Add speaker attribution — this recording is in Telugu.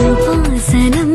Speaker 1: కృపాసనం